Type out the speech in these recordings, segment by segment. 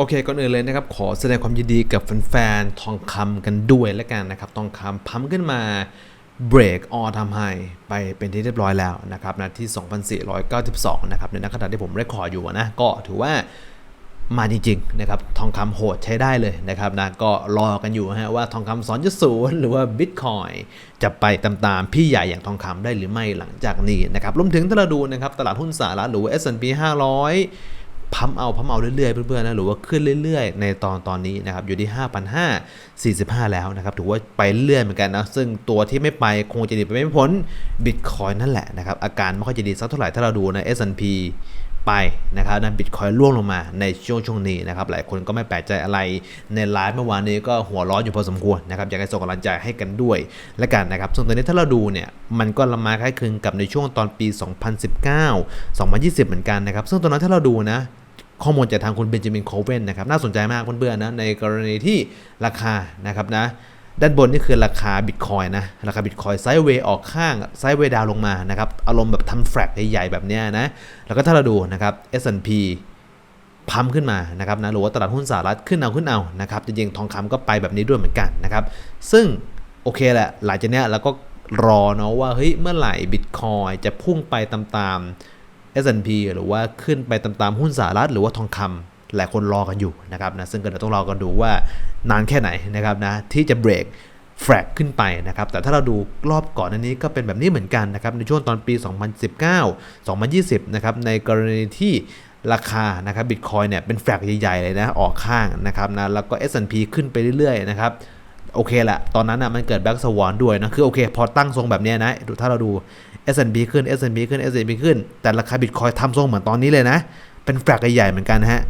โอเคก่อนอื่นเลยนะครับ ขอแสดงความยินดีกับแฟนๆทองคำกันด้วยแล้วกันนะครับ ทองคำพัมขึ้นมาเบรกออทำไฮไปเป็นที่เรียบร้อยแล้วนะครับนะที่ 2,492 นะครับ ในนักขณะที่ผมเรคคอร์ดอยู่นะ ก็ถือว่ามาจริงๆนะครับทองคำโหดใช้ได้เลยนะครับนะก็รอกันอยู่ฮะว่าทองคำ2.0หรือว่าบิตคอยจะไปตามๆพี่ใหญ่อย่างทองคำได้หรือไม่หลังจากนี้นะครับรวมถึงถ้าเราดูนะครับตลาดหุ้นสหรัฐหรือว่า S&P 500 พัมเอาพัมเอาเรื่อยๆเพื่อนๆนะหรือว่าขึ้นเรื่อยๆ ในตอนตอนนี้นะครับอยู่ที่ 5,545 แล้วนะครับถือว่าไปเรื่อยเหมือนกันนะซึ่งตัวที่ไม่ไปคงจะหนีไปไม่พ้นบิตคอยนั่นแหละนะครับอาการไม่ค่อยจะดีสักเท่าไหร่ถ้าเราดูใน S&P ไปนะครับนบิตคอยร่วงลงมาในช่วงช่วงนี้นะครับหลายคนก็ไม่แปลกใจอะไรในไลฟ์เมื่อวานนี้ก็หัวร้อนอยู่พอสมควรนะครับอยากให้ส่งกำลังใจให้กันด้วยและกันนะครับส่วนตอนนี้ถ้าเราดูเนี่ยมันก็ละมาคล้ายคลึงกับในช่วงตอนปี 2019 2020 เหมือนกันนะครับซึ่งตอนนั้นถ้าเราดูนะข้อมูลจากทางคุณเบนจามินโคเวนนะครับน่าสนใจมากเพื่อนๆนะในกรณีที่ราคานะครับนะ ด้านบนนี่คือราคาบิตคอยนะ ราคาบิตคอยไซด์เวย์ออกข้างไซด์เวย์ดาวลงมานะครับ อารมณ์แบบทำแฟลกใหญ่ๆแบบเนี้ยนะ แล้วก็ถ้าเราดูนะครับ S&P พัมขึ้นมานะครับนะหรือว่าตลาดหุ้นสหรัฐขึ้นเอาขึ้นเอานะครับจริงๆทองคำก็ไปแบบนี้ด้วยเหมือนกันนะครับ ซึ่งโอเคแหละหลังจากนี้เราก็รอเนาะว่าเฮ้ยเมื่อไหร่บิตคอยจะพุ่งไปตามๆ S&P หรือว่าขึ้นไปตามๆหุ้นสหรัฐหรือว่าทองคำ หลายคนรอกันอยู่นะครับนะซึ่งก็เดี๋ยวต้องรอกันดูว่านานแค่ไหนนะครับนะที่จะเบรกแฟลกขึ้นไปนะครับ แต่ถ้าเราดูรอบก่อนอันนี้ก็เป็นแบบนี้เหมือนกันนะครับ ในช่วงตอนปี 2019 2020 นะครับ ในกรณีที่ราคานะครับบิตคอยเนี่ยเป็นแฟลกใหญ่ ๆ เลยนะ ออกข้างนะครับนะ แล้วก็ S&P ขึ้นไปเรื่อย ๆ นะครับ โอเคแหละ ตอนนั้นอะมันเกิดแบ็กสวอนด้วยนะ คือโอเค พอตั้งทรงแบบนี้นะ ถ้าเราดู S&P ขึ้น S&P ขึ้น S&P ขึ้น แต่ราคาบิตคอยทำทรงเหมือนตอนนี้เลยนะ เป็นแฟลกใหญ่ๆเหมือนกันนะฮะ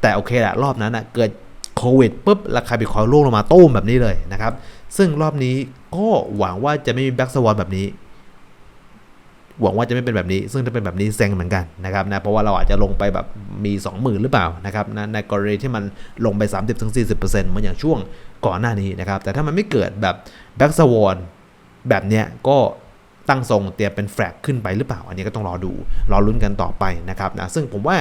แต่โอเคแหละรอบนั้นอะเกิดโควิดปุ๊บราคาบิตคอยร่วงลงมาตุ้มแบบนี้เลยนะครับ ซึ่งรอบนี้ก็หวังว่าจะไม่มีแบ็กสวอนแบบนี้ หวังว่าจะไม่เป็นแบบนี้ ซึ่งถ้าเป็นแบบนี้เซ็งเหมือนกันนะครับนะเพราะว่าเราอาจจะลงไปแบบมี 20,000 หรือเปล่านะครับนะในกรณีที่มันลงไป 30-40%เหมือนอย่างช่วงก่อนหน้านี้นะครับ แต่ถ้ามันไม่เกิดแบบแบ็กสวอนแบบเนี้ยก็ตั้งทรงเตรียมเป็นแฟลกขึ้นไปหรือเปล่า อันนี้ก็ต้องรอดู รอลุ้นกันต่อไปนะครับนะซึ่งผมว่า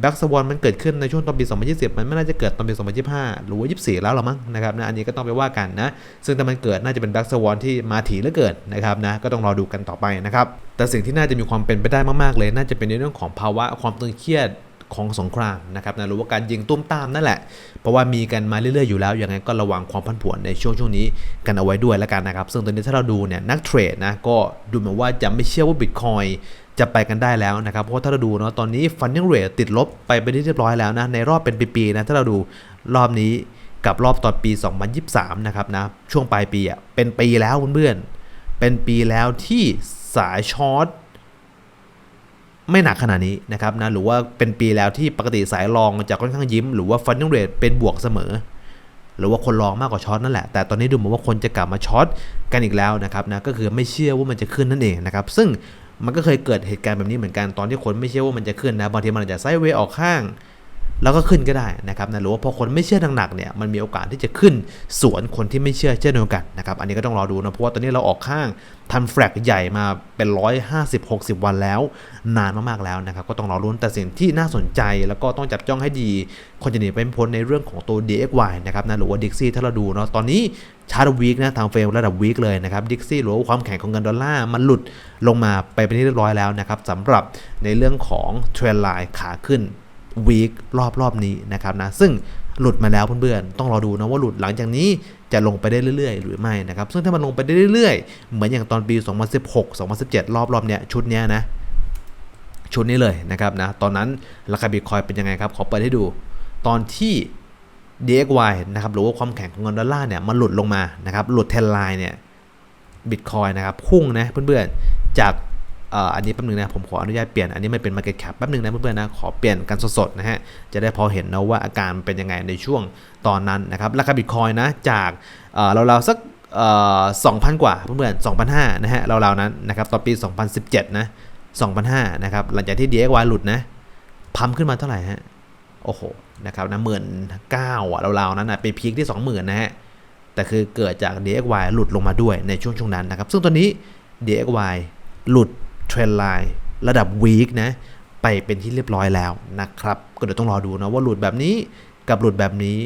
แบ็กสวอนมันเกิดขึ้นในช่วงตอนปี 2020 มันไม่น่าจะเกิดตอนปี 2025 หรือว่า 24 แล้วหรอมั้งนะครับนะอันนี้ก็ต้องไปว่ากันนะ ซึ่งถ้ามันเกิดน่าจะเป็นแบ็กสวอนที่มาถี่เหลือเกินนะครับนะก็ต้องรอดูกันต่อไปนะครับแต่สิ่งที่น่าจะมีความเป็นไปได้มากๆเลย น่าจะเป็นในเรื่องของภาวะความตึงเครียด ของสงครามนะครับนะหรือว่าการยิงตุ้มตามนั่นแหละ เพราะว่ามีกันมาเรื่อยๆอยู่แล้วยังไงก็ระวังความผันผวนในช่วงช่วงนี้กันเอาไว้ด้วยแล้วกันนะครับ ซึ่งตอนนี้ถ้าเราดูเนี่ยนักเทรดนะก็ดูเหมือนว่าจะไม่เชื่อว่าบิตคอยจะไปกันได้แล้วนะครับ เพราะถ้าเราดูเนาะตอนนี้ฟันยังเรทติดลบไปไปนที่เรียบร้อยแล้วนะในรอบเป็นปีๆนะถ้าเราดูรอบนี้กับรอบตอนปี 2023 นะครับนะช่วงปลายปีอะเป็นปีแล้วเพื่อนๆเป็นปีแล้วที่สายช็อต ไม่หนักขนาดนี้นะครับนะหรือว่าเป็นปีแล้วที่ปกติสายรองจะค่อนข้างยิ้ม หรือว่าฟันนิงเรทเป็นบวกเสมอ หรือว่าคนรองมากกว่าช็อตนั่นแหละ แต่ตอนนี้ดูเหมือนว่าคนจะกลับมาช็อตกันอีกแล้วนะครับนะก็คือไม่เชื่อว่ามันจะขึ้นนั่นเองนะครับซึ่งมันก็เคยเกิดเหตุการณ์แบบนี้เหมือนกันตอนที่คนไม่เชื่อว่ามันจะขึ้นนะบางทีมันอาจจะไซด์เวย์ออกข้าง แล้วก็ขึ้นก็ได้นะครับนะหรือว่าพอคนไม่เชื่อหนักๆเนี่ยมันมีโอกาสที่จะขึ้นสวนคนที่ไม่เชื่อเช่นเดียวกันนะครับอันนี้ก็ต้องรอดูนะเพราะว่าตอนนี้เราออกข้างทำแฟลกใหญ่มาเป็น 150 60 วันแล้ว นานมากๆแล้วนะครับก็ต้องรอรุ้นแต่สิ่งที่น่าสนใจ แล้วก็ต้องจับจ้องให้ดี คนจะหนีไปพ้นในเรื่องของตัว DXY นะครับนะหรือว่า Dixie ถ้าเราดูเนาะตอนนี้ชาร์ตวีคนะทางเฟรมระดับวีคเลยนะครับ Dixie หรือว่าความแข็งของเงินดอลลาร์มันหลุดลงมาไปเป็นที่เรียบร้อยแล้วนะครับสำหรับในเรื่องของเทรนไลน์ขาขึ้น วีครอบรอบนี้นะครับนะซึ่งหลุดมาแล้วเพื่อนๆ ต้องรอดูนะว่าหลุดหลังจากนี้จะลงไปได้เรื่อยๆ หรือไม่นะครับ ซึ่งถ้ามันลงไปได้เรื่อยๆ เหมือนอย่างตอนปี 2016 2017 รอบรอบเนี้ยชุดเนี้ยนะชุดนี้เลยนะครับนะตอนนั้นราคาบิตคอยเป็นยังไงครับ ขอเปิดให้ดูตอนที่ DXY นะครับหรือว่าความแข็งของเงินดอลลาร์เนี่ยมันหลุดลงมานะครับหลุดเทนไลน์เนี่ยบิตคอยนะครับพุ่งนะเพื่อนๆจาก อันนี้แป๊บนึงนะผมขออนุญาตเปลี่ยนอันนี้มันเป็น Market Cap แป๊บนึงนะเพื่อนๆนะขอเปลี่ยนกันสดๆนะฮะจะได้พอเห็นนะว่าอาการเป็นยังไงในช่วงตอนนั้นนะครับราคาบิตคอยนะจากเราๆสักสองพันกว่าเพื่อนๆสองพันห้านะฮะเราๆนั้นนะครับตอนปี 2017นะ2,500นะครับหลังจากที่ DXY หลุดนะพัมขึ้นมาเท่าไหร่ฮะโอ้โหนะครับนะหมื่นเก้าอะเราๆนั้นนะไปพีคที่ 20,000นะฮะแต่คือเกิดจาก DXY หลุดลงมาด้วยในช่วงช่วงนั้นนะครับซึ่งตอนนี้ DXY หลุด เทรนไลน์ระดับวีคนะไปเป็นที่เรียบร้อยแล้วนะครับ ก็เดี๋ยวต้องรอดูนะว่าหลุดแบบนี้กับหลุดแบบนี้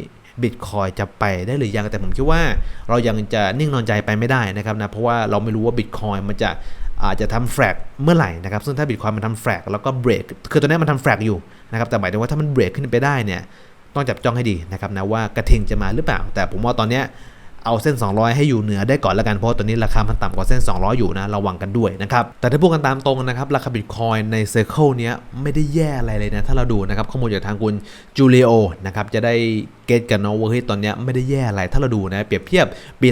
บิตคอยจะไปได้หรือยังแต่ผมคิดว่า เรายังจะนิ่งนอนใจไปไม่ได้นะครับนะเพราะว่าเราไม่รู้ว่าบิตคอยมันจะอาจจะทำแฟลกเมื่อไหร่นะครับ ซึ่งถ้าบิตคอยมันทำแฟลกแล้วก็เบรกคือตอนนี้มันทำแฟลกอยู่นะครับแต่หมายถึงว่าถ้ามันเบรกขึ้นไปได้เนี่ยต้องจับจ้องให้ดีนะครับนะว่ากระเทงจะมาหรือเปล่า แต่ผมว่าตอนเนี้ย เอาเส้น 200 ให้อยู่เหนือได้ก่อนแล้วกันเพราะตอนนี้ราคามันต่ำกว่าเส้น 200 อยู่นะระวังกันด้วยนะครับแต่ถ้าพูดกันตามตรงนะครับราคาบิตคอยในเซอร์เคิลเนี้ยไม่ได้แย่อะไรเลยนะถ้าเราดูนะครับข้อมูลจากทางคุณจูเลียโอนะครับจะได้เก็ตกันเนาะว่าเฮ้ยตอนเนี้ยไม่ได้แย่อะไรถ้าเราดูนะเปรียบเทียบปี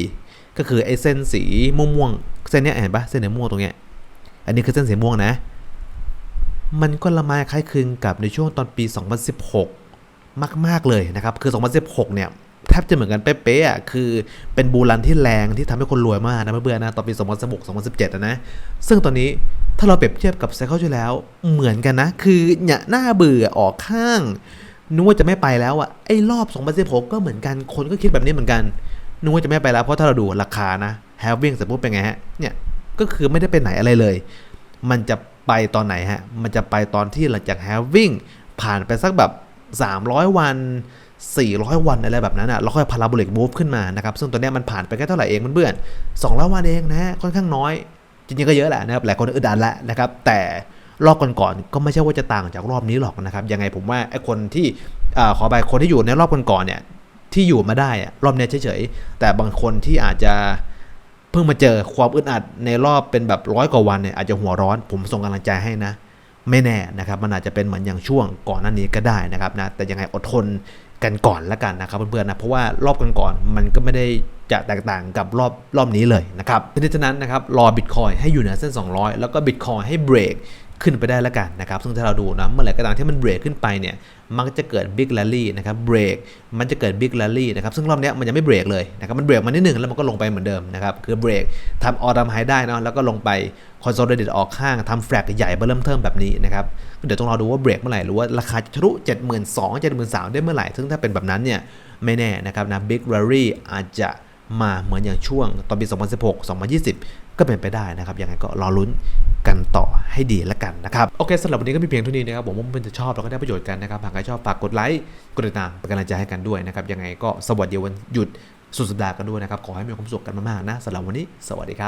2024 ก็คือไอ้เส้นสีม่วงๆเส้นเนี้ยเห็นปะเส้นเนี้ยม่วงตรงเนี้ยอันนี้คือเส้นสีม่วงนะ มันก็ละไมคล้ายคลึงกับในช่วงตอนปี 2016 มาก ๆ เลยนะครับ คือ 2016 เนี่ย บจะเหมือนกันเป๊ะๆอะคือเป็นบูรันที่แรงที่ทำให้คนรวยมากนะเพื่อนๆนะตอนปี 2016 2017อะนะซึ่งตอนนี้ถ้าเราเปรียบเทียบกับไซเคิลที่แล้วเหมือนกันนะ คือเนี่ยหน้าเบื่อออกข้างนึกว่าจะไม่ไปแล้วอะไอ้รอบ 2016 ก็เหมือนกันคนก็คิดแบบนี้เหมือนกันนึกว่าจะไม่ไปแล้วเพราะถ้าเราดูราคานะแฮฟวิ่งเสร็จปุ๊บเป็นไงฮะเนี่ยก็คือไม่ได้ไปไหนอะไรเลย มันจะไปตอนไหนฮะ มันจะไปตอนที่หลังจากแฮฟวิ่งผ่านไปสักแบบ 300 วัน 400 วันอะไรแบบนั้นอะแล้วค่อยพาราโบลิกมูฟขึ้นมานะครับ ซึ่งตัวเนี้ยมันผ่านไปแค่เท่าไหร่เองเพื่อน200 วันเองนะฮะค่อนข้างน้อย จริงๆก็เยอะแหละนะครับหลายคนอึดอัดแล้วนะครับ แต่รอบก่อนๆก็ไม่ใช่ว่าจะต่างจากรอบนี้หรอกนะครับ ยังไงผมว่าไอ้คนที่อขอไปคนที่อยู่ในรอบก่อนๆเนี่ยที่อยู่มาได้อะรอบเนี้ยเฉยๆแต่บางคนที่อาจจะเพิ่งมาเจอความอึดอัดในรอบเป็นแบบร้อยกว่าวันเนี่ยอาจจะหัวร้อน ผมส่งกำลังใจให้นะ ไม่แน่นะครับ มันอาจจะเป็นเหมือนอย่างช่วงก่อนหน้านี้ก็ได้นะครับนะแต่ยังไงอดทน กันก่อนละกันนะครับเพื่อนๆนะเพราะว่ารอบกันก่อนๆมันก็ไม่ได้ จะแตกต่างกับรอบรอบนี้เลยนะครับเพราะฉะนั้นนะครับรอบิตคอยให้อยู่เหนือเส้น 200 แล้วก็บิตคอยให้เบรกขึ้นไปได้และกันนะครับซึ่งถ้าเราดูนะเมื่อไหร่ก็ตามที่มันเบรกขึ้นไปเนี่ยมันก็จะเกิดบิ๊กแรลลี่นะครับเบรกมันจะเกิดบิ๊กแรลลี่นะครับซึ่งรอบนี้มันยังไม่เบรกเลยนะครับมันเบรกมานิดหนึ่งแล้วมันก็ลงไปเหมือนเดิมนะครับคือเบรกทำออทำไฮได้เนาะแล้วก็ลงไปคอนโซลเดตออกข้างทำแฟลกใหญ่เบอร์เริ่มเทิมแบบนี้นะครับเดี๋ยวต้องรอดูว่าเบรกเมื่อไหร่หรือว่าราคาจะทะลุ72,000 73,000ได้เมื่อไหร่ซึ่งถ้าเป็นแบบนั้นเนี่ยไม่แน่นะครับนะบิ๊กแรลลี่อาจจะ มาเหมือนอย่างช่วงตอนปี 2016 2020 ก็เป็นไปได้นะครับ ยังไงก็รอลุ้นกันต่อให้ดีแล้วกันนะครับ โอเคสำหรับวันนี้ก็มีเพียงเท่านี้นะครับ ผมว่าเพื่อนจะชอบแล้วก็ได้ประโยชน์กันนะครับ หากใครชอบฝากกดไลค์ กดติดตามเป็นกำลังใจให้กันด้วยนะครับ ยังไงก็สวัสดีวันหยุดสุดสัปดาห์กันด้วยนะครับ ขอให้มีความสุขกันมากๆนะสำหรับวันนี้ สวัสดีครับ